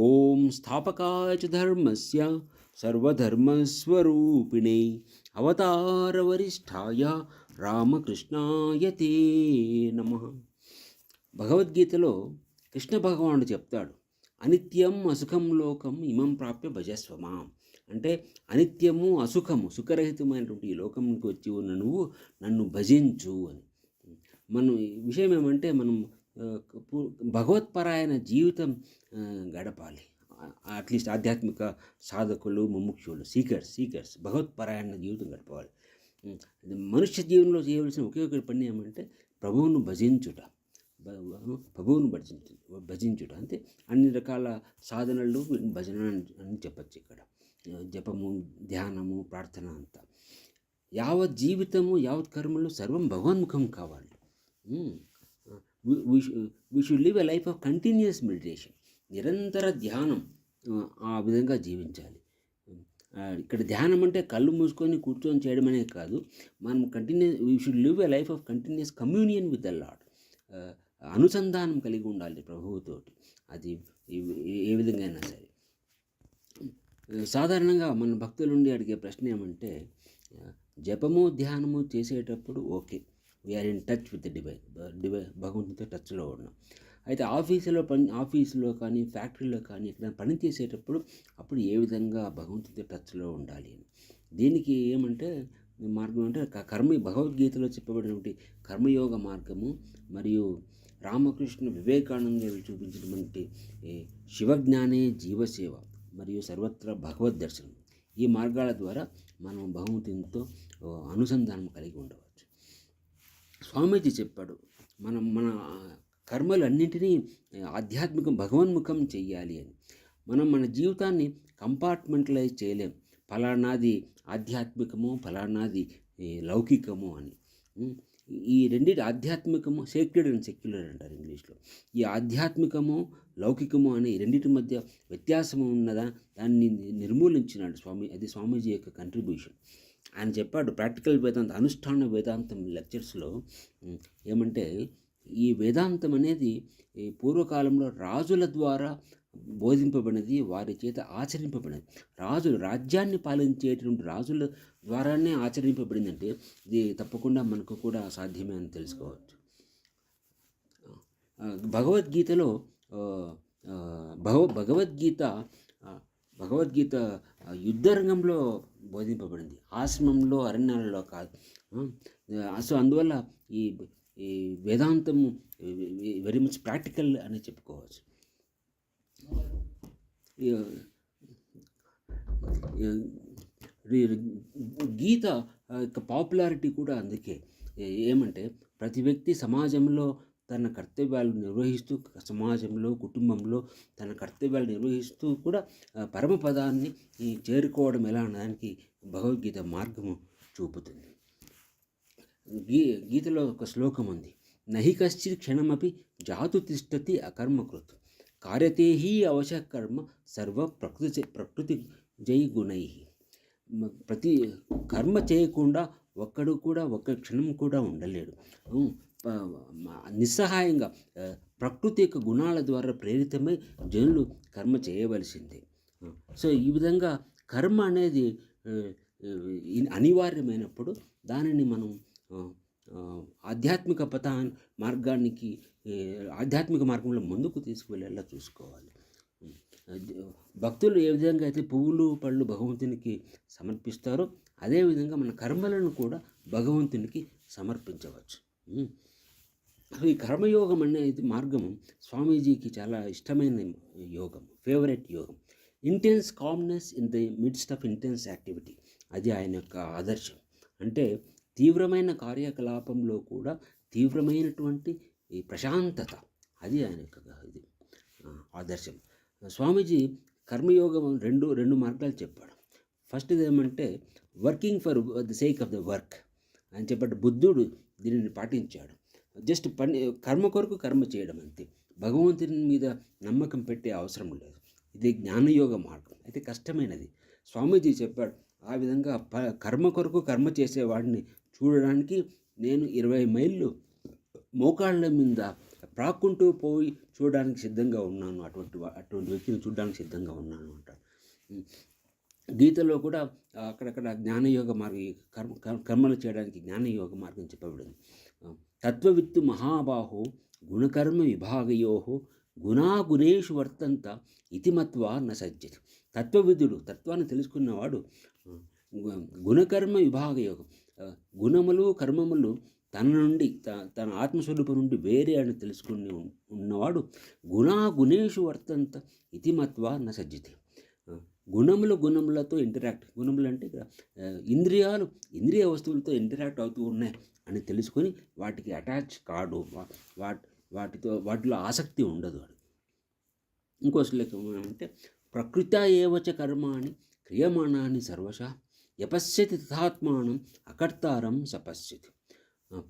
ఓం స్థాపకాచ ధర్మస్య సర్వధర్మస్వరూపిణే అవతారవరిష్ఠాయ రామకృష్ణాయ తే నమ. భగవద్గీతలో కృష్ణ భగవానుడు చెప్తాడు అనిత్యం అసుఖం లోకం ఇమం ప్రాప్య భజస్వమా. అంటే అనిత్యము అసుఖము సుఖరహితమైనటువంటి ఈ లోకంకి వచ్చి ఉన్న నువ్వు నన్ను భజించు అని. మనం ఈ విషయం ఏమంటే మనం భగవత్పరాయణ జీవితం గడపాలి. అట్లీస్ట్ ఆధ్యాత్మిక సాధకులు ముముక్షులు సీకర్స్ సీకర్స్ భగవత్పరాయణ జీవితం గడపాలి. మనుష్య జీవనంలో చేయవలసిన ఒకే ఒక పని ఏమంటే ప్రభువును భజించుట. ప్రభువును భజించు భజించుట. అంటే అన్ని రకాల సాధనలు భజన అని- అని చెప్పచ్చు ఇక్కడ. జపము ధ్యానము ప్రార్థన అంతా. యావత్ జీవితము యావత్ కర్మలు సర్వం భగవన్ముఖం కావాలి. We should live a life of continuous meditation నిరంతర ధ్యానం ఆ, విధంగా జీవించాలి. ఇక్కడ ధ్యానం అంటే కళ్ళు మూసుకొని కూర్చొని చేయడం అనే కాదు. మనం continue we should live a life of continuous communion with the Lord అనుసంధానం కలిగి ఉండాలి ప్రభువుతోటి. అది ఏ- విధంగా అయినా సరే. సాధారణంగా మన భక్తుల నుండి అడిగే ప్రశ్న ఏమంటే జపము ధ్యానము చేసేటప్పుడు okay. We are in touch with divine DY భగవంతునితో టచ్లో ఉన్నాం. అయితే ఆఫీసులో పని ఆఫీసులో కానీ ఫ్యాక్టరీలో కానీ ఎక్కడ పని చేసేటప్పుడు అప్పుడు ఏ విధంగా భగవంతునితో టచ్లో ఉండాలి అని? దీనికి ఏమంటే మార్గం అంటే క- కర్మ భగవద్గీతలో చెప్పబడినటువంటి కర్మయోగ మార్గము మరియు రామకృష్ణ వివేకానందులు చూపించినటువంటి ఈ శివజ్ఞానే జీవసేవ మరియు సర్వత్ర భగవద్ దర్శనం. ఈ మార్గాల ద్వారా మనం భగవంతునితో అనుసంధానం కలిగి ఉండవచ్చు. స్వామీజీ చెప్పాడు మనం మన కర్మలన్నింటినీ ఆధ్యాత్మికం భగవన్ముఖం చెయ్యాలి అని. మనం మన జీవితాన్ని కంపార్ట్మెంటలైజ్ చేయలేం. ఫలానాది ఆధ్యాత్మికము ఫలానాది ఈ, లౌకికము అని. ఈ రెండింటి ఆధ్యాత్మికము సేక్రెడ్ అండ్ సెక్యులర్ అంటారు ఇంగ్లీష్లో. ఈ ఆధ్యాత్మికము లౌకికము అనే రెండింటి మధ్య వ్యత్యాసము ఉన్నదా? దాన్ని నిర్మూలించినాడు స్వామి అది స్వామీజీ యొక్క కంట్రిబ్యూషన్ ఆయన చెప్పాడు ప్రాక్టికల్ వేదాంత అనుష్ఠాన వేదాంతం లెక్చర్స్లో ఏమంటే ఈ వేదాంతం అనేది ఈ పూర్వకాలంలో రాజుల ద్వారా బోధింపబడినది వారి చేత ఆచరింపబడినది. రాజులు రాజ్యాన్ని పాలించేటువంటి రాజుల ద్వారానే ఆచరింపబడిందంటే ఇది తప్పకుండా మనకు కూడా సాధ్యమే అని తెలుసుకోవచ్చు. భగవద్గీతలో భగవ భగవద్గీత భగవద్గీత యుద్ధరంగంలో బోధింపబడింది. ఆశ్రమంలో అరణ్యాలలో కాదు. సో అందువల్ల ఈ ఈ వేదాంతము వెరీ మచ్ ప్రాక్టికల్ అని చెప్పుకోవచ్చు. గీత యొక్క పాపులారిటీ కూడా అందుకే. ఏమంటే ప్రతి వ్యక్తి సమాజంలో తన కర్తవ్యాలు నిర్వహిస్తూ సమాజంలో కుటుంబంలో తన కర్తవ్యాలు నిర్వహిస్తూ కూడా పరమపదాన్ని చేరుకోవడం ఎలా అనడానికి భగవద్గీత మార్గము చూపుతుంది. గీ గీతలో ఒక శ్లోకం ఉంది. నహి కశ్చిత్ క్షణమపి జాతు తిష్టతి అకర్మకృత్ కార్యతే హి అవశ కర్మ సర్వ ప్రకృతి ప్రకృతి జై గుణై. ప్రతి కర్మ చేయకుండా ఒక్కడు కూడా ఒక్క క్షణం కూడా ఉండలేడు. నిస్సహాయంగా ప్రకృతి యొక్క గుణాల ద్వారా ప్రేరితమై జనులు కర్మ చేయవలసిందే. సో ఈ విధంగా కర్మ అనేది అనివార్యమైనప్పుడు దానిని మనం ఆధ్యాత్మిక పథా మార్గానికి ఆధ్యాత్మిక మార్గంలో ముందుకు తీసుకువెళ్ళేలా చూసుకోవాలి. భక్తులు ఏ విధంగా అయితే పువ్వులు పళ్ళు భగవంతునికి సమర్పిస్తారో అదేవిధంగా మన కర్మలను కూడా భగవంతునికి సమర్పించవచ్చు. ఈ కర్మయోగం అనేది మార్గము స్వామీజీకి చాలా ఇష్టమైన యోగం ఫేవరెట్ యోగం. Intense calmness in the midst of intense activity అది ఆయన యొక్క ఆదర్శం. అంటే తీవ్రమైన కార్యకలాపంలో కూడా తీవ్రమైనటువంటి ఈ ప్రశాంతత. అది ఆయన యొక్క ఇది ఆదర్శం. స్వామీజీ కర్మయోగం రెండు రెండు మార్గాలు చెప్పాడు. ఫస్ట్ ఏమంటే working for the sake of the work అని చెప్పాడు. బుద్ధుడు దీనిని పాటించాడు. జస్ట్ పని కర్మ కొరకు కర్మ చేయడం అంతే. భగవంతుని మీద నమ్మకం పెట్టే అవసరం లేదు. ఇది జ్ఞానయోగ మార్గం. అయితే కష్టమైనది. స్వామీజీ చెప్పాడు ఆ విధంగా ప కర్మ కొరకు కర్మ చేసేవాడిని చూడడానికి నేను ఇరవై మైళ్ళు మోకాళ్ళ మీద ప్రాక్కుంటూ పోయి చూడడానికి సిద్ధంగా ఉన్నాను. అటువంటి అటువంటి వ్యక్తిని చూడడానికి సిద్ధంగా ఉన్నాను అంటారు గీతలో కూడా అక్కడక్కడ జ్ఞానయోగ మార్గం కర్మ కర్మలు చేయడానికి జ్ఞానయోగ మార్గం చెప్పబడింది. తత్వవిత్తు మహాబాహో గుణకర్మ విభాగయో గుణాగుణేషు వర్తంత ఇతిమత్వా న తత్వవిధుడు తత్వాన్ని తెలుసుకున్నవాడు గుణకర్మ విభాగయోగం గుణములు కర్మములు తన నుండి తన ఆత్మస్వరూపం నుండి వేరే అని తెలుసుకుని ఉన్నవాడు గుణాగుణేషు వర్తంత ఇతిమత్వా న గుణములు గుణములతో ఇంటరాక్ట్ గుణములు అంటే ఇక్కడ, ఇంద్రియాలు ఇంద్రియ వస్తువులతో ఇంటరాక్ట్ అవుతూ ఉన్నాయి. అని తెలుసుకొని వాటికి అటాచ్ కాడు వాటి వాట్ వాటితో వాటిలో ఆసక్తి ఉండదు అని ఇంకో శ్లోకం ఏమంటే ప్రకృత ఏవచ కర్మాణి క్రియమాణాన్ని సర్వశ యపశ్యతి తథాత్మానం అకర్తారం సపశ్యతి.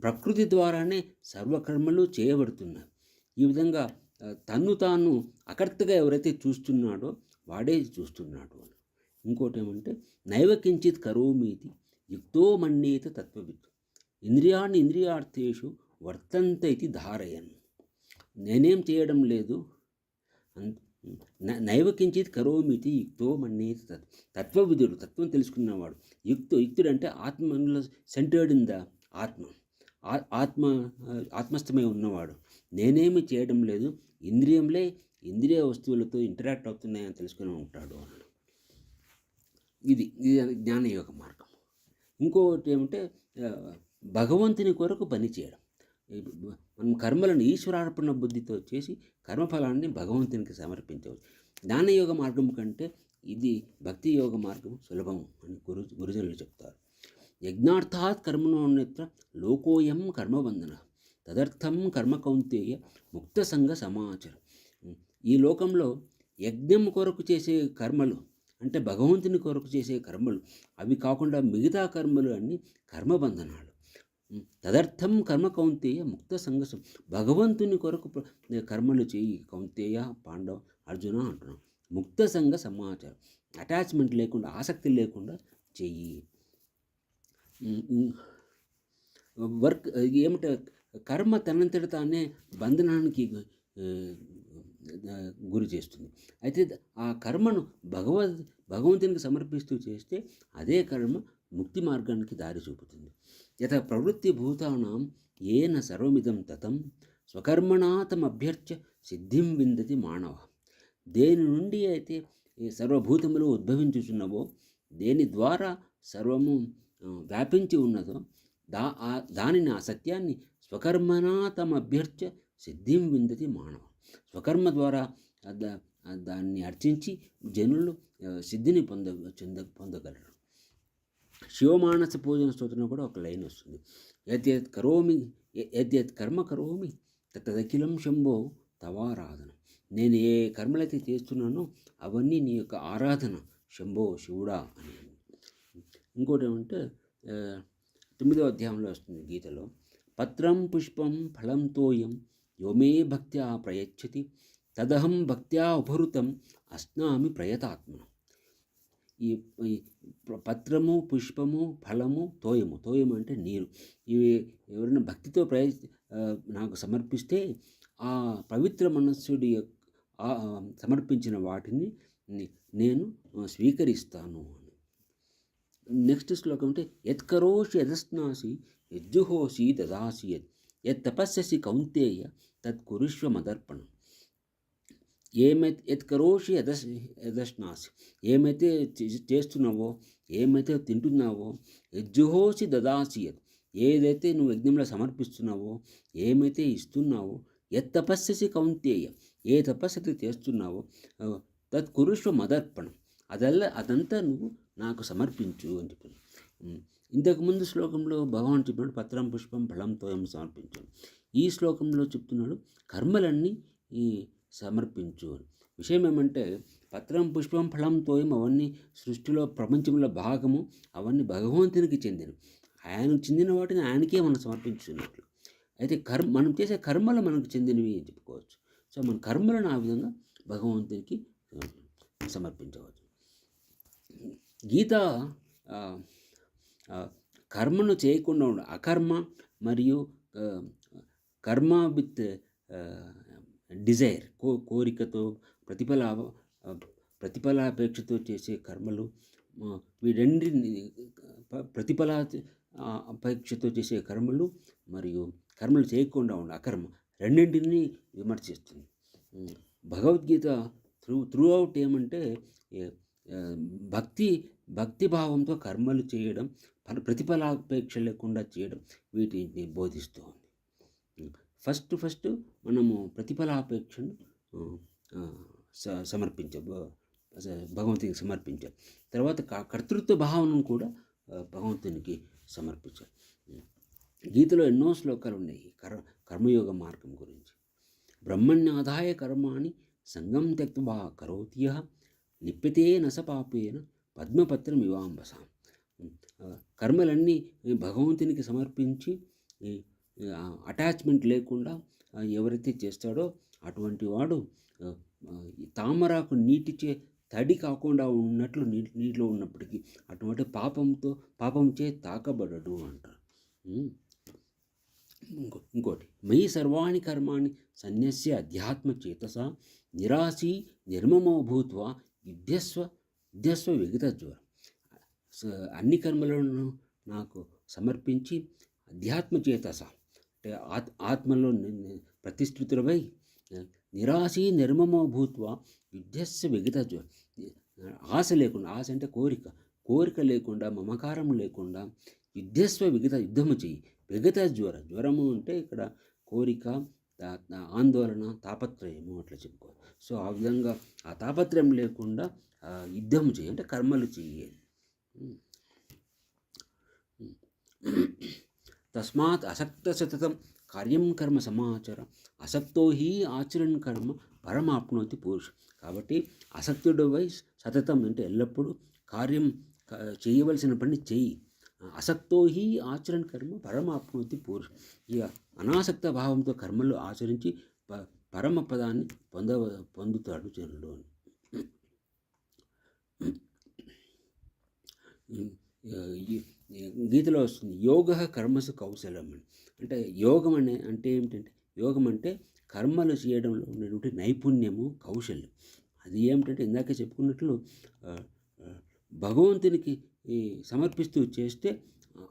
ప్రకృతి ద్వారానే సర్వకర్మలు చేయబడుతున్నాయి. ఈ విధంగా తను తన్ను తాను అకర్తగా ఎవరైతే చూస్తున్నాడో వాడే చూస్తున్నాడు అని. ఇంకోటి ఏమంటే నైవ కించిత్ కరోమీతి యుక్తో మన్యేత తత్వవిత్. ఇంద్రియాన్ని ఇంద్రియార్థేషు వర్తంత ఇది ధారయన్. నేనేం చేయడం లేదు. అన్- నైవ కించిత్ కరోమితి యుక్తో మన్నే తత్వవిధుడు తత్వం తెలుసుకున్నవాడు. యుక్తో యుక్తుడు అంటే ఆత్మలో సెంటర్డ్ ఇన్ ద ఆత్మ ఆత్మ ఆత్మస్థమై ఉన్నవాడు. నేనేమి చేయడం లేదు. ఇంద్రియంలే ఇంద్రియ వస్తువులతో ఇంటరాక్ట్ అవుతున్నాయని తెలుసుకుని ఉంటాడు అన్నాడు. ఇది ఇది జ్ఞానయోగ మార్గం. ఇంకొకటి ఏమంటే భగవంతుని కొరకు పనిచేయడం మనం కర్మలను ఈశ్వరార్పణ బుద్ధితో చేసి కర్మఫలాన్ని భగవంతునికి సమర్పించవచ్చు. జ్ఞానయోగ మార్గం కంటే ఇది భక్తి యోగ మార్గం సులభం అని గురు గురుజనులు చెప్తారు. యజ్ఞార్థాత్ కర్మణోన్యత్ర లోకోయం కర్మబంధన తదర్థం కర్మ కౌంతేయ ముక్త సంఘ సమాచారం. ఈ లోకంలో యజ్ఞం కొరకు చేసే కర్మలు అంటే భగవంతుని కొరకు చేసే కర్మలు అవి కాకుండా మిగతా కర్మలు అన్నీ కర్మబంధనాలు. తదర్థం కర్మ కౌంతేయ ముక్త సంఘర్షం భగవంతుని కొరకు కర్మలు చేయి కౌంతేయ పాండవ అర్జున అంటున్నాం. ముక్త సంఘ సమాచారం. అటాచ్మెంట్ లేకుండా ఆసక్తి లేకుండా చెయ్యి. వర్క్ ఏమిట కర్మ తనంతట తానే బంధనానికి గురి చేస్తుంది. అయితే ఆ కర్మను భగవద్ భగవంతునికి సమర్పిస్తూ చేస్తే అదే కర్మ ముక్తి మార్గానికి దారి చూపుతుంది. యథ ప్రవృత్తిభూతానాం ఏన సర్వమిదం తతం స్వకర్మణాతమభ్యర్చ సిద్ధిం విందతి మానవ. దేని నుండి అయితే ఈ సర్వభూతములు ఉద్భవించుచున్నవో దేని ద్వారా సర్వము వ్యాపించి ఉన్నదో దా దానిని ఆ సత్యాన్ని స్వకర్మనా తమ అభ్యర్చ సిద్ధిం విందతి మానవ. స్వకర్మ ద్వారా దా- దాన్ని అర్చించి జనులు సిద్ధిని పొంద చెంద పొందగలరు. శివమానస పూజన స్తోత్రంలో కూడా ఒక లైన్ వస్తుంది. యద్యత్ కరోమి యద్యత్ కర్మ కరోమి తదఖిలం శంభో తవారాధన. నేను ఏ కర్మలైతే చేస్తున్నానో అవన్నీ నీ యొక్క ఆరాధన. శంభో శివుడా అని. ఇంకోటి ఏమంటే తొమ్మిదో అధ్యాయంలో వస్తుంది గీతలో. పత్రం పుష్పం ఫలం తోయం యోమే భక్త్యా ప్రయచ్చతి తదహం భక్త్యా ఉపహృతం అస్నామి ప్రయతాత్మన. ఈ పత్రము పుష్పము ఫలము తోయము. తోయము అంటే నీరు. ఇవి ఎవరైనా భక్తితో ప్రయ నాకు సమర్పిస్తే ఆ పవిత్ర మనస్సుడి యొక్క సమర్పించిన వాటిని నేను స్వీకరిస్తాను అని. నెక్స్ట్ శ్లోకం అంటే యత్కరోషి యదస్నాసి యజ్జుహోసి దదాసి యత్ యత్ తపస్యసి కౌంతేయ తత్కురుష్వ మదర్పణం ఏమైతే ఎత్కరోషి యదశ యదశ్నాస్ ఏమైతే చేస్తున్నావో ఏమైతే తింటున్నావో యజ్జుహోసి దదాసియత్ ఏదైతే నువ్వు యజ్ఞంలో సమర్పిస్తున్నావో ఏమైతే ఇస్తున్నావో యత్ తపస్యసి కౌంతేయ. ఏ తపస్సు చేస్తున్నావో తత్ కురుష్వ మదర్పణం. అదల్లా అదంతా నువ్వు నాకు సమర్పించు అని చెప్పాను ఇంతకుముందు శ్లోకంలో భగవాన్ చెప్పినాడు పత్రం పుష్పం ఫలంతో ఏమో సమర్పించాడు. ఈ శ్లోకంలో చెప్తున్నాడు కర్మలన్నీ ఈ సమర్పించు విషయం ఏమంటే పత్రం పుష్పం ఫలం తోయం అవన్నీ సృష్టిలో ప్రపంచంలో భాగము అవన్నీ భగవంతునికి చెందినవి. ఆయనకు చెందిన వాటిని ఆయనకే మనం సమర్పించున్నట్లు అయితే కర్మ మనం చేసే కర్మలు మనకు చెందినవి అని చెప్పుకోవచ్చు. సో మన కర్మలను ఆ విధంగా భగవంతునికి సమర్పించవచ్చు. గీత కర్మను చేయకుండా ఉండ. అకర్మ మరియు కర్మ విత్ డిజైర్ కో కోరికతో ప్రతిఫల ప్రతిఫలాపేక్షతో చేసే కర్మలు వీరెండింటిని ప్రతిఫల అపేక్షతో చేసే కర్మలు మరియు కర్మలు చేయకుండా ఉండే అకర్మ రెండింటిని విమర్శిస్తుంది. భగవద్గీత త్రూ త్రూ అవుట్ ఏమంటే భక్తి భక్తి భావంతో కర్మలు చేయడం ప్రతిఫలాపేక్ష లేకుండా చేయడం వీటిని బోధిస్తూ ఉంది ఫస్ట్ ఫస్ట్ మనము ప్రతిఫలాపేక్షను సమర్పించ భగవంతునికి సమర్పించాలి తర్వాత కర్తృత్వ భావనను కూడా భగవంతునికి సమర్పించాలి గీతలో ఎన్నో శ్లోకాలు ఉన్నాయి కర్ కర్మయోగ మార్గం గురించి. బ్రహ్మణ్యాదాయ కర్మాణి సంగం త్యక్వా కరోతియ లిప్యతే నసపాపేన పద్మపత్రం ఇవాంబసాం. కర్మలన్నీ భగవంతునికి సమర్పించి అటాచ్మెంట్ లేకుండా ఎవరైతే చేస్తాడో అటువంటి వాడు తామరాకు నీటిచే తడి కాకుండా ఉన్నట్లు నీటి నీటిలో ఉన్నప్పటికీ అటువంటి పాపంతో పాపంచే తాకబడడు అంటారు. ఇంకో ఇంకోటి మయి సర్వాణి కర్మాణి సన్యస్య అధ్యాత్మ చేతస నిరాశీ నిర్మమో భూత్వ విద్యస్వ విద్యస్వ విగత జ్వరం. అన్ని కర్మలను నాకు సమర్పించి అధ్యాత్మ చేతస. ఆత్ ఆత్మలో ప్రతిష్ఠితులపై నిరాశి నిర్మమో భూత్వ యుద్ధస్య విగత ఆశ లేకుండా ఆశ అంటే కోరిక కోరిక లేకుండా మమకారం లేకుండా యుద్ధస్వ విగత యుద్ధము చెయ్యి. విగత జ్వర జ్వరము అంటే ఇక్కడ కోరిక ఆందోళన తాపత్రయము అట్లా చెప్పుకో. సో ఆ విధంగా ఆ తాపత్రయం లేకుండా యుద్ధము చేయి అంటే కర్మలు చెయ్యి. తస్మాత్ అసక్త సతతం. కార్యం కర్మ సమాచారం. అసక్తో హి ఆచరణ కర్మ పరమాప్నోతి పురుషు. కాబట్టి అసక్తుడు వైస్ సతతం అంటే ఎల్లప్పుడూ కార్యం చేయవలసిన పని చేయి. అసక్తో హి ఆచరణ కర్మ పరమాప్నోతి పురుషు. ఇక అనాసక్త భావంతో కర్మలు ఆచరించి ప పరమ పదాన్ని పొంద పొందుతాడు జనుడు గీతలో వస్తుంది యోగ కర్మసు కౌశలం అని అంటే యోగం అనే అంటే ఏమిటంటే యోగం అంటే కర్మలు చేయడంలో ఉన్నటువంటి నైపుణ్యము కౌశల్యం. అది ఏమిటంటే ఇందాక చెప్పుకున్నట్లు భగవంతునికి సమర్పిస్తూ చేస్తే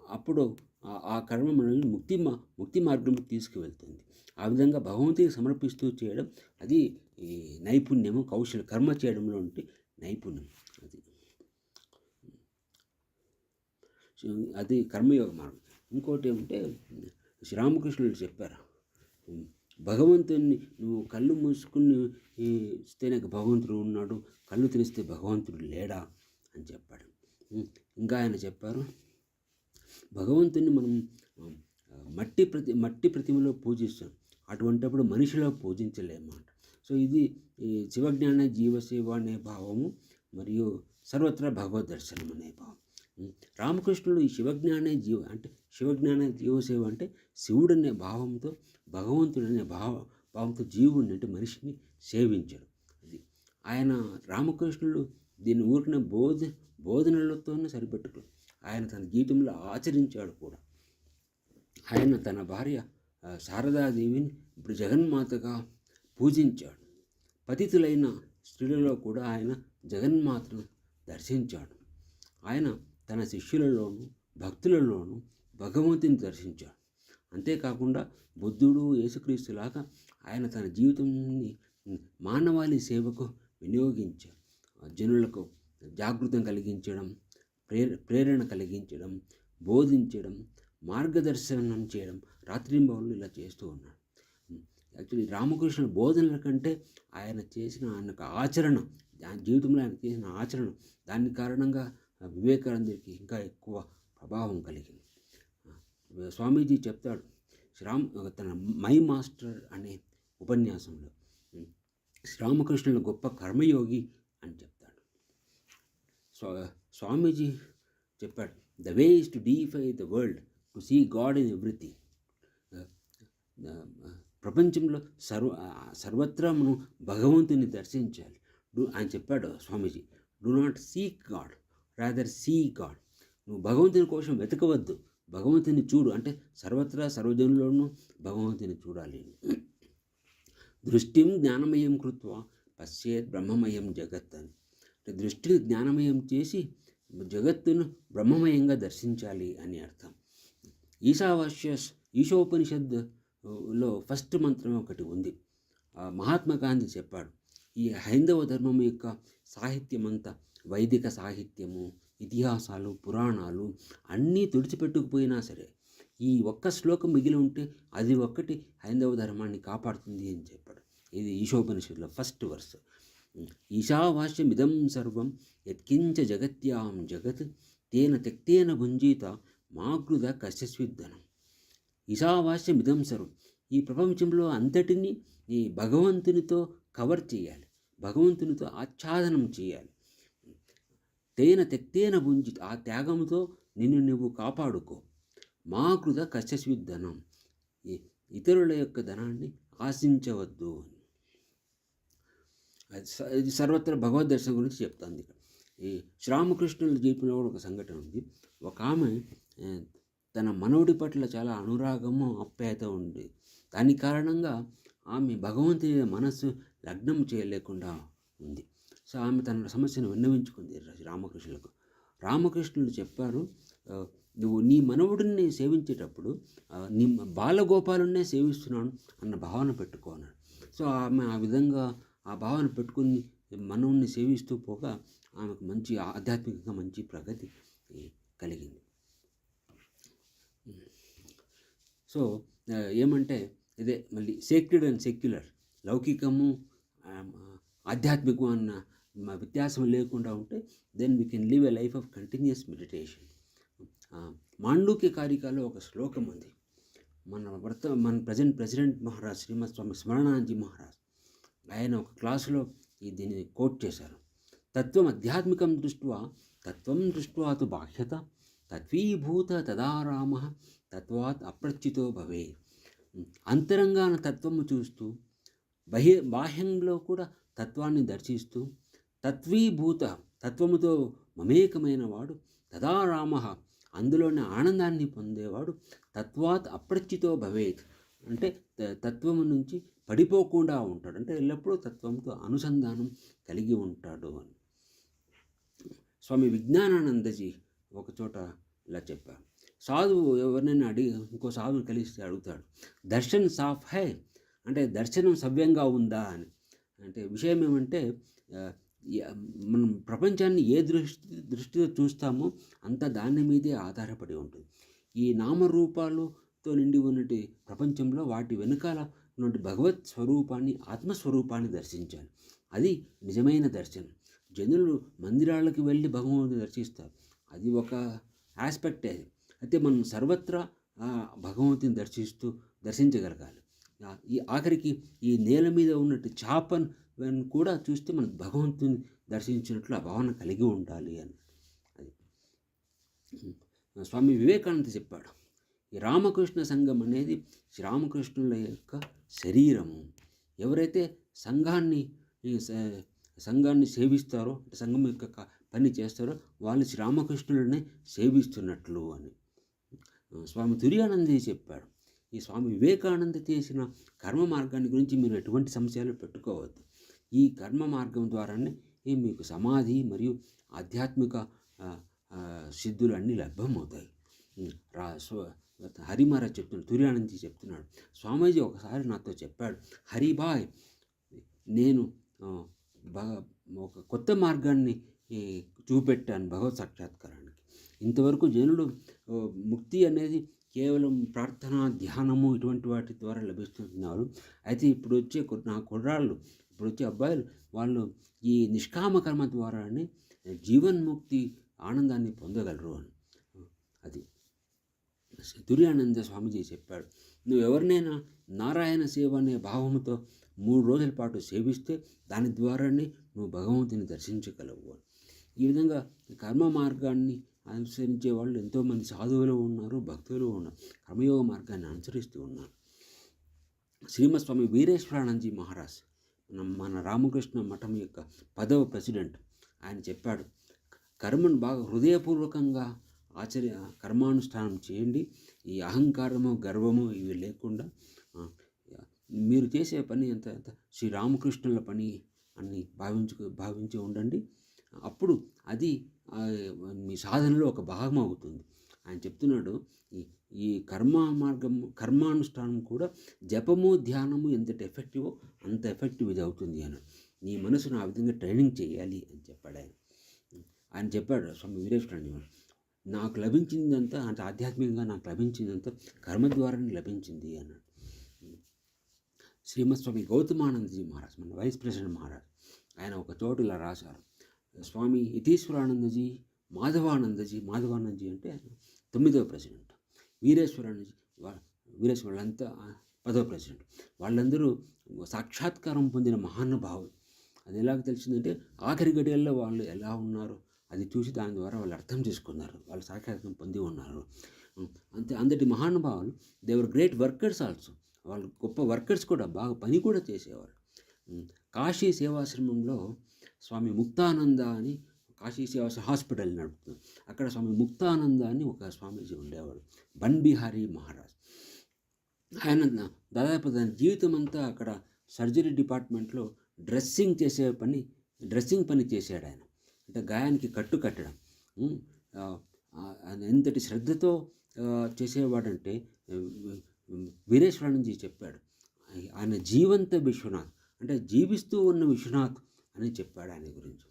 అప్పుడు ఆ కర్మ మనల్ని ముక్తి మా ముక్తి మార్గంలో తీసుకువెళ్తుంది. ఆ విధంగా భగవంతునికి సమర్పిస్తూ చేయడం అది నైపుణ్యము కౌశల కర్మ చేయడంలో ఉంటే నైపుణ్యం. అది కర్మయోగ మార్గం. ఇంకోటి ఏమంటే శ్రీరామకృష్ణుడు చెప్పారు భగవంతుని నువ్వు కళ్ళు మూసుకుని ఇస్తేనే భగవంతుడు ఉన్నాడు కళ్ళు తెరిస్తే భగవంతుడు లేడా? అని చెప్పాడు. ఇంకా ఆయన చెప్పారు భగవంతుని మనం మట్టి ప్రతి మట్టి ప్రతిమలో పూజిస్తాం. అటువంటిప్పుడు మనిషిలో పూజించలేమాట. సో ఇది ఈ శివజ్ఞాన జీవసేవ అనే భావము మరియు సర్వత్రా భగవద్ దర్శనం అనే భావం. రామకృష్ణుడు ఈ శివజ్ఞానే జీవ అంటే శివజ్ఞాన జీవసేవ అంటే శివుడు అనే భావంతో భగవంతుడు అనే భావ భావంతో జీవుడిని అంటే మనిషిని సేవించాడు. అది ఆయన రామకృష్ణుడు దీన్ని ఊరిన బోధ బోధనలతోనే సరిపెట్టుకోడు ఆయన తన జీవితంలో ఆచరించాడు కూడా. ఆయన తన భార్య శారదాదేవిని ఇప్పుడు జగన్మాతగా పూజించాడు. పతితులైన స్త్రీలలో కూడా ఆయన జగన్మాతను దర్శించాడు. ఆయన తన శిష్యులలోనూ భక్తులలోనూ భగవంతుని దర్శించాడు. అంతేకాకుండా బుద్ధుడు యేసుక్రీస్తులాగా ఆయన తన జీవితాన్ని మానవాళి సేవకు వినియోగించాడు. జనులకు జాగృతం కలిగించడం ప్రేర ప్రేరణ కలిగించడం బోధించడం మార్గదర్శనం చేయడం రాత్రింబవులు ఇలా చేస్తూ ఉన్నాడు. యాక్చువల్లీ రామకృష్ణ బోధనల కంటే ఆయన చేసిన ఆయన ఆచరణ జీవితంలో ఆయన చేసిన ఆచరణ దాని కారణంగా వివేకానందుడికి ఇంకా ఎక్కువ ప్రభావం కలిగింది. స్వామీజీ చెప్తాడు శ్రీరామ్ తన మై మాస్టర్ అనే ఉపన్యాసంలో శ్రీరామకృష్ణుల గొప్ప కర్మయోగి అని చెప్తాడు. స్వా స్వామీజీ చెప్పాడు the way is to deify the world to see God in everything. ప్రపంచంలో సర్వ సర్వత్రా మనం భగవంతుని దర్శించాలి. ఆయన చెప్పాడు Swamiji do not seek God rather see God నువ్వు భగవంతుని కోసం వెతకవద్దు. భగవంతుని చూడు. అంటే సర్వత్రా సర్వజనుల్లోనూ భగవంతుని చూడాలి. దృష్టిం జ్ఞానమయం కృత్వ పశ్చేత్ బ్రహ్మమయం జగత్ అని. అంటే దృష్టిని జ్ఞానమయం చేసి జగత్తును బ్రహ్మమయంగా దర్శించాలి అని అర్థం. ఈశావాస్యస్ ఈశోపనిషత్తులో ఫస్ట్ మంత్రం ఒకటి ఉంది. మహాత్మా గాంధీ చెప్పాడు. ఈ హైందవ ధర్మం యొక్క సాహిత్యం అంతా వైదిక సాహిత్యము ఇతిహాసాలు పురాణాలు అన్నీ తుడిచిపెట్టుకుపోయినా సరే ఈ ఒక్క శ్లోకం మిగిలి ఉంటే అది ఒక్కటి హైందవ ధర్మాన్ని కాపాడుతుంది అని చెప్పాడు. ఇది ఈశోపనిషత్తులో ఫస్ట్ వర్స్. ఈశావాస్యమిదం సర్వం యత్కించ జగత్యాం జగత్ తేన తెక్తేన భుంజీత మాగృద కశ్యస్విద్ధనం ఈశావాస్యమిదం సర్వం. ఈ ప్రపంచంలో అంతటినీ ఈ భగవంతునితో కవర్ చేయాలి. భగవంతునితో ఆచ్ఛాదనం చేయాలి. తేన తెక్తేన భుంజి ఆ త్యాగంతో నిన్ను నువ్వు కాపాడుకో. మా కృత కశ్యస్విద్ధనం ఇతరుల యొక్క ధనాన్ని ఆశించవద్దు ఇది సర్వత్ర భగవద్ దర్శనం గురించి చెప్తాను ఇక్కడ. ఈ శ్రీరామకృష్ణుల జీవితంలో కూడా ఒక సంఘటన ఉంది. ఒక ఆమె తన మనవుడి పట్ల చాలా అనురాగము అప్యాయత ఉంది. దాని కారణంగా ఆమె భగవంతుని మనస్సు లగ్నం చేయలేకుండా ఉంది. సో ఆమె తన సమస్యను విన్నవించుకుంది రామకృష్ణులకు. రామకృష్ణులు చెప్పారు నువ్వు నీ మనవుడిని సేవించేటప్పుడు నీ బాలగోపాలునే సేవిస్తున్నాను అన్న భావన పెట్టుకో అన్నాడు. సో ఆమె ఆ విధంగా ఆ భావన పెట్టుకుని మనవుణ్ణి సేవిస్తూ పోగా ఆమెకు మంచి ఆధ్యాత్మికంగా మంచి ప్రగతి కలిగింది. సో ఏమంటే ఇదే మళ్ళీ సేక్రెడ్ అండ్ సెక్యులర్ లౌకికము ఆధ్యాత్మికం అన్న వ్యత్యాసం లేకుండా ఉంటే then we can live a life of continuous meditation Mandukya కారికాలో ఒక శ్లోకం ఉంది. మన వర్త మన ప్రజెంట్ ప్రెసిడెంట్ మహారాజ్ శ్రీమద్ స్వామి స్మరణాంజీ మహారాజ్ ఆయన ఒక క్లాసులో ఈ దీన్ని కోట్ చేశారు. తత్వం అధ్యాత్మికం దృష్ట్యా తత్వం దృష్ట్యా తు బాహ్యత తద్వీభూత తదారామ తత్వాత్ అప్రచితో భవే అంతరంగాన తత్వము చూస్తూ బహి బాహ్యంలో కూడా తత్వాన్ని దర్శిస్తూ తత్వీభూత తత్వముతో మమేకమైన వాడు తదారామ అందులోని ఆనందాన్ని పొందేవాడు తత్వాత్ అప్రచితో భవేత్. అంటే తత్వము నుంచి పడిపోకుండా ఉంటాడు. అంటే ఎల్లప్పుడూ తత్వంతో అనుసంధానం కలిగి ఉంటాడు అని. స్వామి విజ్ఞానానందజీ ఒకచోట ఇలా చెప్పారు. సాధువు ఎవరినైనా అడిగి ఇంకో సాధువుని కలిస్తే అడుగుతాడు దర్శన్ సాఫ్ హై? అంటే దర్శనం సవ్యంగా ఉందా? అని. అంటే విషయం ఏమంటే మనం ప్రపంచాన్ని ఏ దృష్టి దృష్టితో చూస్తామో అంత దాని మీదే ఆధారపడి ఉంటుంది. ఈ నామరూపాలతో నిండి ఉన్నటి ప్రపంచంలో వాటి వెనుకాల ఉన్నటువంటి భగవత్ స్వరూపాన్ని ఆత్మస్వరూపాన్ని దర్శించాలి. అది నిజమైన దర్శనం. జనులు మందిరాలకు వెళ్ళి భగవంతుని దర్శిస్తారు. అది ఒక ఆస్పెక్ట్ అది. అయితే మనం సర్వత్రా భగవంతుని దర్శిస్తూ దర్శించగలగాలి. ఈ ఆఖరికి ఈ నేల మీద ఉన్నట్టు చాపన్ కూడా చూస్తే మనం భగవంతుని దర్శించినట్లు ఆ భావన కలిగి ఉండాలి అని. అది. స్వామి వివేకానంద చెప్పాడు ఈ రామకృష్ణ సంఘం అనేది శ్రీరామకృష్ణుల యొక్క శరీరము. ఎవరైతే సంఘాన్ని సంఘాన్ని సేవిస్తారో సంఘం యొక్క పని చేస్తారో వాళ్ళు శ్రీరామకృష్ణులనే సేవిస్తున్నట్లు అని. స్వామి తుర్యానంది చెప్పాడు ఈ స్వామి వివేకానంద చేసిన కర్మ మార్గాన్ని గురించి మీరు ఎటువంటి సమస్యలు పెట్టుకోవద్దు. ఈ కర్మ మార్గం ద్వారానే మీకు సమాధి మరియు ఆధ్యాత్మిక సిద్ధులు అన్నీ లభ్యమవుతాయి. రా హరిమహారాజ్ చెప్తున్నాడు తుర్యానంది చెప్తున్నాడు. స్వామీజీ ఒకసారి నాతో చెప్పాడు హరిబాయ్ నేను ఒక కొత్త మార్గాన్ని చూపెట్టాను భగవత్ సాక్షాత్కారానికి. ఇంతవరకు జనులు ముక్తి అనేది కేవలం ప్రార్థన ధ్యానము ఇటువంటి వాటి ద్వారా లభిస్తున్నారు. అయితే ఇప్పుడు వచ్చే నా కుర్రాళ్ళు ఇప్పుడు వచ్చే అబ్బాయిలు వాళ్ళు ఈ నిష్కామ కర్మ ద్వారానే జీవన్ముక్తి ఆనందాన్ని పొందగలరు అని. అది దుర్యానంద స్వామిజీ చెప్పాడు. నువ్వు ఎవరినైనా నారాయణ సేవ అనే భావంతో మూడు రోజుల పాటు సేవిస్తే దాని ద్వారానే నువ్వు భగవంతుని దర్శించగలవు ఈ విధంగా కర్మ మార్గాన్ని అనుసరించే వాళ్ళు ఎంతోమంది సాధువులు ఉన్నారు భక్తులు ఉన్నారు కర్మయోగ మార్గాన్ని అనుసరిస్తూ ఉన్నారు. శ్రీమస్వామి వీరేశ్వరానందజీ మహారాజ్ మన రామకృష్ణ మఠం యొక్క పదవ ప్రెసిడెంట్. ఆయన చెప్పాడు కర్మను బాగా హృదయపూర్వకంగా ఆచర్య కర్మానుష్ఠానం చేయండి. ఈ అహంకారము గర్వము ఇవి లేకుండా మీరు చేసే పని ఎంత ఎంత? శ్రీరామకృష్ణుల పని అని భావించు భావించి ఉండండి. అప్పుడు అది మీ సాధనలో ఒక భాగం అవుతుంది. ఆయన చెప్తున్నాడు ఈ ఈ కర్మ మార్గం కర్మానుష్ఠానం కూడా జపము ధ్యానము ఎంత ఎఫెక్టివో అంత ఎఫెక్టివ్ ఇది అవుతుంది అని నీ మనసును ఆ విధంగా ట్రైనింగ్ చేయాలి అని చెప్పాడు ఆయన. ఆయన చెప్పాడు స్వామి వీరేశ్వరాన్ని నాకు లభించిందంతా అంటే ఆధ్యాత్మికంగా నాకు లభించిందంతా కర్మ ద్వారానే లభించింది అన్నాడు. శ్రీమత్ స్వామి గౌతమానందజీ మహారాజ్ మన వైస్ ప్రెసిడెంట్ మహారాజ్ ఆయన ఒక చోటు ఇలా రాశారు. స్వామి యతీశ్వరానందజీ మాధవానందజీ మాధవానందజీ అంటే తొమ్మిదవ ప్రెసిడెంట్. వీరేశ్వరానందజీ వా- వీరేశ్వరులంతా పదవ ప్రెసిడెంట్. వాళ్ళందరూ సాక్షాత్కారం పొందిన మహానుభావులు. అది ఎలాగ తెలిసిందంటే ఆఖరి గడియల్లో వాళ్ళు ఎలా ఉన్నారు అది చూసి దాని ద్వారా వాళ్ళు అర్థం చేసుకున్నారు. వాళ్ళు సాక్షాత్కారం పొంది ఉన్నారు. అంతే అంతటి మహానుభావులు దేవర్ గ్రేట్ వర్కర్స్ ఆల్సో వాళ్ళు గొప్ప వర్కర్స్ కూడా బాగా పని కూడా చేసేవారు. కాశీ సేవాశ్రమంలో స్వామి ముక్తానంద అని కాశీ సేవాశ్రమ హాస్పిటల్ నడుపుతుంది. అక్కడ స్వామి ముక్తానంద అని ఒక స్వామీజీ ఉండేవాడు. బన్ బిహారీ మహారాజ్. ఆయన దాదాపు తన జీవితం అంతా అక్కడ సర్జరీ డిపార్ట్మెంట్లో డ్రెస్సింగ్ చేసే పని డ్రెస్సింగ్ పని చేశాడు ఆయన. అంటే గాయానికి కట్టు కట్టడం. ఆయన ఎంతటి శ్రద్ధతో చేసేవాడంటే వీరేశ్వరానందజీ చెప్పాడు. ఆయన జీవంత విశ్వనాథ్. అంటే జీవిస్తూ ఉన్న విశ్వనాథ్ అని చెప్పాడు ఆయన గురించి.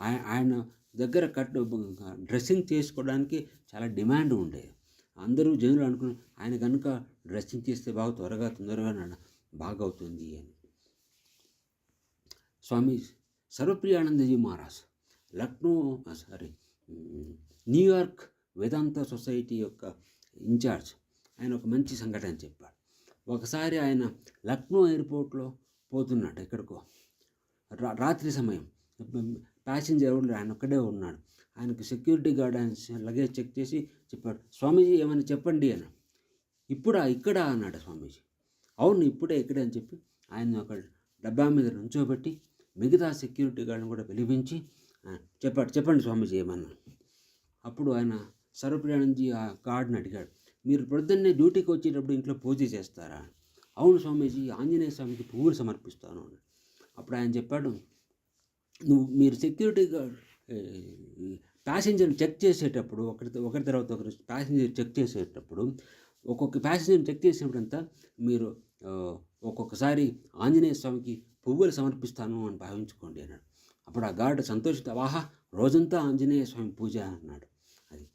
ఆయన ఆయన దగ్గర కట్టు డ్రెస్సింగ్ చేసుకోవడానికి చాలా డిమాండ్ ఉండేది అందరూ జనులు అనుకుని ఆయన కనుక డ్రెస్సింగ్ చేస్తే బాగా త్వరగా తొందరగా బాగా అవుతుంది అని. Swami Sarvapriyanandaji Maharaj Lucknow sorry New York Vedanta society యొక్క ఇన్ఛార్జ్. ఆయన ఒక మంచి సంఘటన చెప్పాడు. ఒకసారి ఆయన లక్నో ఎయిర్పోర్ట్లో పోతున్నాడు ఎక్కడికో. రా- రాత్రి సమయం. ప్యాసింజర్ ఎవరు ఆయన ఒక్కడే ఉన్నాడు. ఆయనకు సెక్యూరిటీ గార్డ్ ఆయన లగేజ్ చెక్ చేసి చెప్పాడు స్వామీజీ ఏమైనా చెప్పండి అని ఇప్పుడా? ఇక్కడ? అన్నాడు స్వామీజీ. అవును ఇప్పుడే ఇక్కడే అని చెప్పి ఆయన ఒక డబ్బా మీద నుంచోబెట్టి మిగతా సెక్యూరిటీ గార్డ్ని కూడా పిలిపించి చెప్పాడు. చెప్పండి స్వామీజీ ఏమన్నా. అప్పుడు ఆయన సర్వప్రయాణంజీ ఆ గార్డ్ని అడిగాడు. మీరు ప్రొద్దున్నే డ్యూటీకి వచ్చేటప్పుడు ఇంట్లో పూజ చేస్తారా? అవును స్వామీజీ ఆంజనేయ స్వామికి పువ్వులు సమర్పిస్తాను అప్పుడు ఆయన చెప్పాడు నువ్వు మీరు సెక్యూరిటీ గార్డ్ ప్యాసింజర్ని చెక్ చేసేటప్పుడు ఒకరి ఒకరి తర్వాత ఒకరు ప్యాసింజర్ చెక్ చేసేటప్పుడు ఒక్కొక్క ప్యాసింజర్ని చెక్ చేసినప్పుడంతా మీరు ఒక్కొక్కసారి ఆంజనేయ స్వామికి పువ్వులు సమర్పిస్తాను అని భావించుకోండి అన్నాడు. అప్పుడు ఆ గార్డు సంతోషిత వాహా రోజంతా ఆంజనేయ స్వామి పూజ అన్నాడు. అది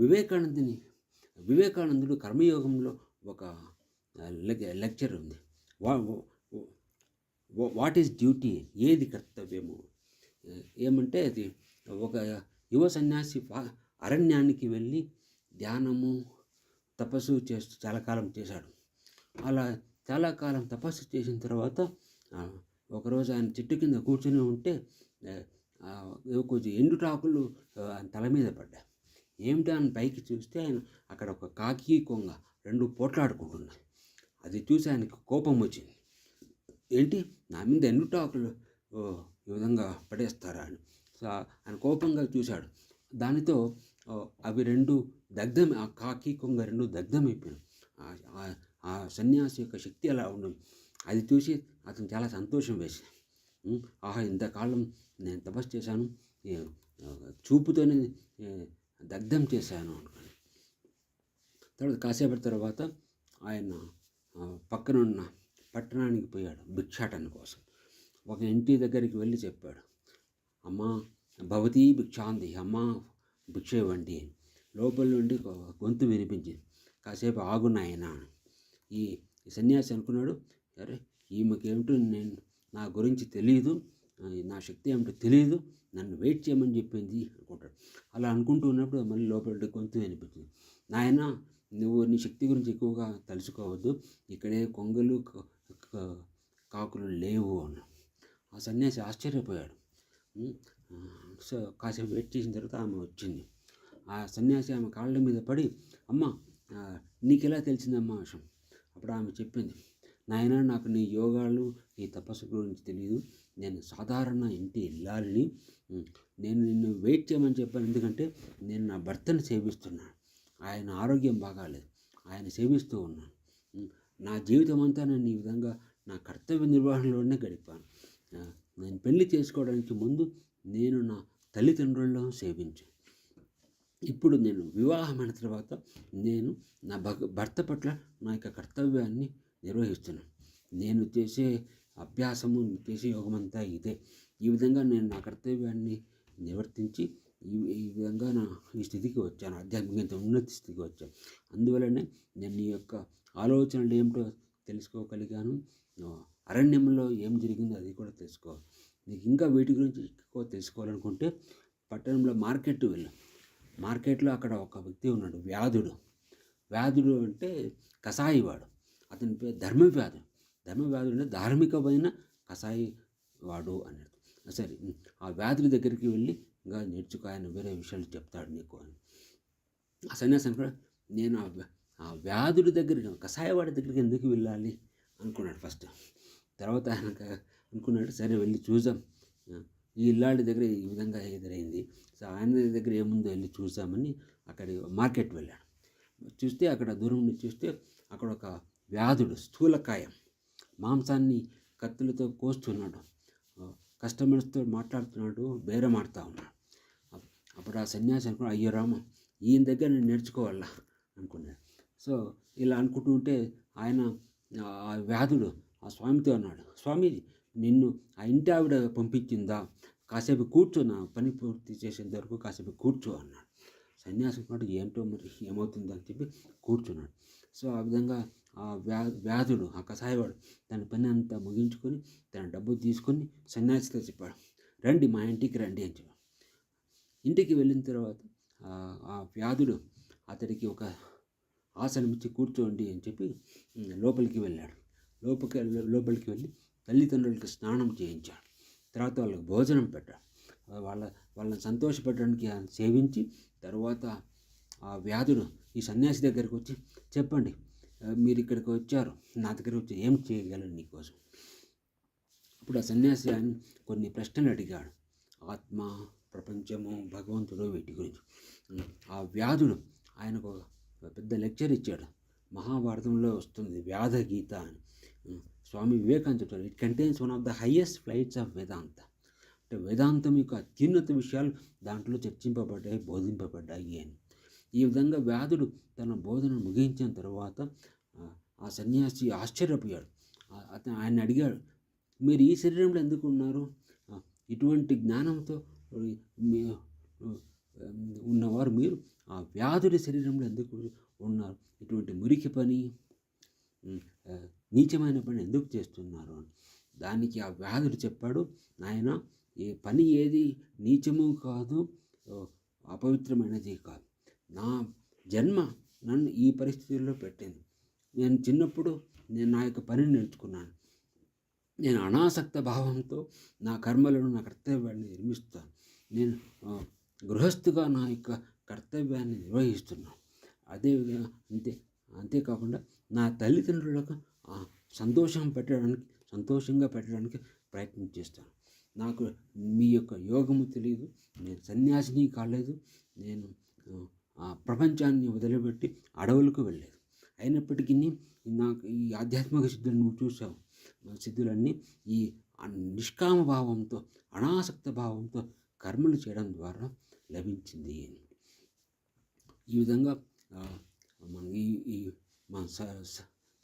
వివేకానందుని వివేకానందుడు కర్మయోగంలో ఒక లెక్చర్ ఉంది. వా వాట్ ఈస్ డ్యూటీ? ఏది కర్తవ్యము? ఏమంటే అది ఒక యువ సన్యాసి అరణ్యానికి వెళ్ళి ధ్యానము తపస్సు చేస్తూ చాలా కాలం చేశాడు. అలా చాలా కాలం తపస్సు చేసిన తర్వాత ఒకరోజు ఆయన చెట్టు కింద కూర్చొని ఉంటే కొంచెం ఎండుటాకులు ఆయన తల మీద పడ్డాయి ఏమిటి ఆయన పైకి చూస్తే ఆయన అక్కడ ఒక కాకి కొంగ రెండు పోట్లాడుకుంటున్నాయి. అది చూసి ఆయనకు కోపం వచ్చింది. ఏంటి? నా మీద ఎన్ని టాకులు? ఈ విధంగా పడేస్తారా అని. సో ఆయన కోపంగా చూశాడు. దానితో అవి రెండు దగ్ధం ఆ కాకి కొంగ రెండు దగ్ధమైపోయాయి. ఆ- ఆ- సన్యాసి యొక్క శక్తి అలా ఉండదు అది చూసి అతను చాలా సంతోషం వేసి ఆహా ఇంతకాలం నేను తపస్సు చేశాను. చూపుతోనే దగ్ధం చేశాను అనుకోండి తర్వాత కాసేపటి తర్వాత ఆయన పక్కన పక్కనున్న పట్టణానికి పోయాడు భిక్షాటన కోసం. ఒక ఇంటి దగ్గరికి వెళ్ళి చెప్పాడు అమ్మా భవతీ భిక్షాంది అమ్మా భిక్ష ఇవ్వండి అని. లోపల నుండి గొంతు వినిపించింది కాసేపు ఆగు నాయనా. ఈ సన్యాసి అనుకున్నాడు అరే ఈమెకేమిటో నేను నా గురించి తెలియదు నా శక్తి ఏమిటో తెలియదు నన్ను వెయిట్ చేయమని చెప్పింది అనుకుంటాడు. అలా అనుకుంటూ ఉన్నప్పుడు మళ్ళీ లోపల నుండి గొంతు వినిపించింది నాయన నువ్వు నీ శక్తి గురించి ఎక్కువగా తెలుసుకోవద్దు ఇక్కడే కొంగలు కాకులు లేవు అన్నాడు ఆ సన్యాసి ఆశ్చర్యపోయాడు. సో కాసేపు వెయిట్ చేసిన తర్వాత ఆమె వచ్చింది. ఆ సన్యాసి ఆమె కాళ్ళ మీద పడి అమ్మ ఆ, నీకెలా తెలిసిందమ్మా? విషయం అప్పుడు ఆమె చెప్పింది నాయన నాకు నీ యోగాలు నీ తపస్సు గురించి తెలియదు నేను సాధారణ ఇంటి ఇల్లాలని. నేను నిన్ను వెయిట్ చేయమని చెప్పాను. ఎందుకంటే నేను నా భర్తను సేవిస్తున్నాను. ఆయన ఆరోగ్యం బాగాలేదు. ఆయన సేవిస్తూ ఉన్నాను నా జీవితం అంతా నేను ఈ విధంగా నా కర్తవ్య నిర్వహణలోనే గడిపాను. నేను పెళ్ళి చేసుకోవడానికి ముందు నేను నా తల్లిదండ్రులను సేవించాను ఇప్పుడు నేను వివాహమైన తర్వాత నేను నా భగ భర్త పట్ల నా యొక్క కర్తవ్యాన్ని నిర్వహిస్తున్నాను. నేను చేసే అభ్యాసము చేసే యోగమంతా ఇదే. ఈ విధంగా నేను నా కర్తవ్యాన్ని నిర్వర్తించి ఈ ఈ విధంగా నా ఈ స్థితికి వచ్చాను. ఆధ్యాత్మిక ఉన్నత స్థితికి వచ్చాను. అందువలనే నేను ఈ యొక్క ఆలోచనలు ఏమిటో తెలుసుకోగలిగాను. అరణ్యంలో ఏం జరిగిందో అది కూడా తెలుసుకోవాలి. నీకు ఇంకా వీటి గురించి ఎక్కువ తెలుసుకోవాలనుకుంటే పట్టణంలో మార్కెట్ వెళ్ళు. మార్కెట్లో అక్కడ ఒక వ్యక్తి ఉన్నాడు వ్యాధుడు. వ్యాధుడు అంటే కషాయివాడు. అతని పేరు ధర్మవ్యాధు. ధర్మవ్యాధుడు అంటే ధార్మికమైన కషాయి వాడు అన్నాడు సరే ఆ వ్యాధుల దగ్గరికి వెళ్ళి ఇంకా నేర్చుకో ఆయన వేరే విషయాలు చెప్తాడు నీకు అని. ఆ సన్యాసం కూడా నేను ఆ వ్యాధుడి దగ్గరికి కషాయవాడి దగ్గరికి ఎందుకు వెళ్ళాలి అనుకున్నాడు ఫస్ట్. తర్వాత ఆయన అనుకున్నాడు సరే వెళ్ళి చూద్దాం. ఈ ఇల్లాడి దగ్గర ఈ విధంగా ఎదురైంది. సో ఆయన దగ్గర ఏముందో వెళ్ళి చూద్దామని అక్కడ మార్కెట్ వెళ్ళాడు. చూస్తే అక్కడ దూరం చూస్తే అక్కడ ఒక వ్యాధుడు స్థూలకాయం మాంసాన్ని కత్తులతో కోస్తున్నాడు. కస్టమర్స్తో మాట్లాడుతున్నాడు బేరం ఉన్నాడు. అప్పుడు ఆ సన్యాసి అనుకున్నాడు అయ్యో రామ ఈయన దగ్గర నేను నేర్చుకోవాలా? అనుకున్నాడు. సో ఇలా అనుకుంటూ ఉంటే ఆయన ఆ వ్యాధుడు ఆ స్వామితో అన్నాడు స్వామి నిన్ను ఆ ఇంటి ఆవిడ పంపించిందా? కాసేపు కూర్చో నా పని పూర్తి చేసేంత వరకు కాసేపు కూర్చో అన్నాడు. సన్యాసం కూడా ఏంటో మరి ఏమవుతుందో అని చెప్పి కూర్చున్నాడు. సో ఆ విధంగా ఆ వ్యా వ్యాధుడు ఆ కషాయవాడు తన పని అంతా ముగించుకొని తన డబ్బు తీసుకొని సన్యాసితో చెప్పాడు రండి మా ఇంటికి రండి అని చెప్పాడు. ఇంటికి వెళ్ళిన తర్వాత ఆ- ఆ వ్యాధుడు అతడికి ఒక ఆసనం ఇచ్చి కూర్చోండి అని చెప్పి లోపలికి వెళ్ళాడు. లోపలికి లోపలికి వెళ్ళి తల్లిదండ్రులకి స్నానం చేయించాడు. తర్వాత వాళ్ళకి భోజనం పెట్టాడు. వాళ్ళ వాళ్ళని సంతోషపెట్టడానికి ఆయన సేవించి తర్వాత ఆ వ్యాధుడు ఈ సన్యాసి దగ్గరికి వచ్చి చెప్పండి మీరు ఇక్కడికి వచ్చారు. నా దగ్గర వచ్చి ఏం చేయగలను నీకోసం? అప్పుడు ఆ సన్యాసి ఆయన కొన్ని ప్రశ్నలు అడిగాడు. ఆత్మ ప్రపంచము భగవంతుడు వీటి గురించి. ఆ వ్యాధుడు ఆయనకు పెద్ద లెక్చర్ ఇచ్చాడు. మహాభారతంలో వస్తుంది వ్యాధ గీత అని. స్వామి వివేకానంద చెప్తాడు it contains one of the highest flights of Vedanta అంటే వేదాంతం యొక్క అత్యున్నత విషయాలు దాంట్లో చర్చింపబడ్డాయి బోధింపబడ్డాయి అని. ఈ విధంగా వ్యాధుడు తన బోధన ముగించిన తర్వాత ఆ, సన్యాసి ఆశ్చర్యపోయాడు. అతను ఆయన అడిగాడు మీరు ఈ శరీరంలో ఎందుకు ఉన్నారు? ఇటువంటి జ్ఞానంతో ఉన్నవారు మీరు ఆ వ్యాధుడి శరీరంలో ఎందుకు ఉన్నారు? ఇటువంటి మురికి పని నీచమైన పని ఎందుకు చేస్తున్నారు? అని దానికి ఆ వ్యాధుడు చెప్పాడు. నాయన ఈ పని ఏది నీచము కాదు అపవిత్రమైనది కాదు. నా జన్మ నన్ను ఈ పరిస్థితుల్లో పెట్టింది. నేను చిన్నప్పుడు నేను నా యొక్క పనిని నేర్చుకున్నాను. నేను అనాసక్త భావంతో నా కర్మలను నా కర్తవ్యాన్ని నిర్మిస్తాను. నేను గృహస్థుగా నా యొక్క కర్తవ్యాన్ని నిర్వహిస్తున్నాను అదేవిధంగా అంతే అంతేకాకుండా నా తల్లిదండ్రులకు సంతోషం పెట్టడానికి సంతోషంగా పెట్టడానికి ప్రయత్నం చేస్తాను. నాకు మీ యొక్క యోగము తెలియదు నేను సన్యాసిని కాలేదు నేను ఆ, ప్రపంచాన్ని వదిలిపెట్టి అడవులకు వెళ్ళలేదు. అయినప్పటికీ నాకు ఈ ఆధ్యాత్మిక సిద్ధులు నువ్వు చూసావు సిద్ధులన్నీ ఈ నిష్కామ భావంతో అనాసక్త భావంతో కర్మలు చేయడం ద్వారా లభించింది. ఈ విధంగా ఆ, మన ఈ మన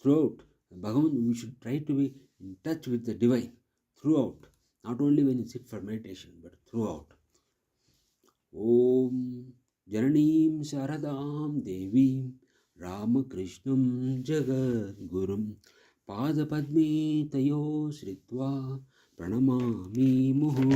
throughout Bhagavanth we should try to be in touch with the divine throughout not only when sit for meditation but throughout ఓం జననీం శారదాం దేవీం రామకృష్ణం జగద్గురుం పాదపద్మే తయో శ్రిత్వా ప్రణమామి ముహు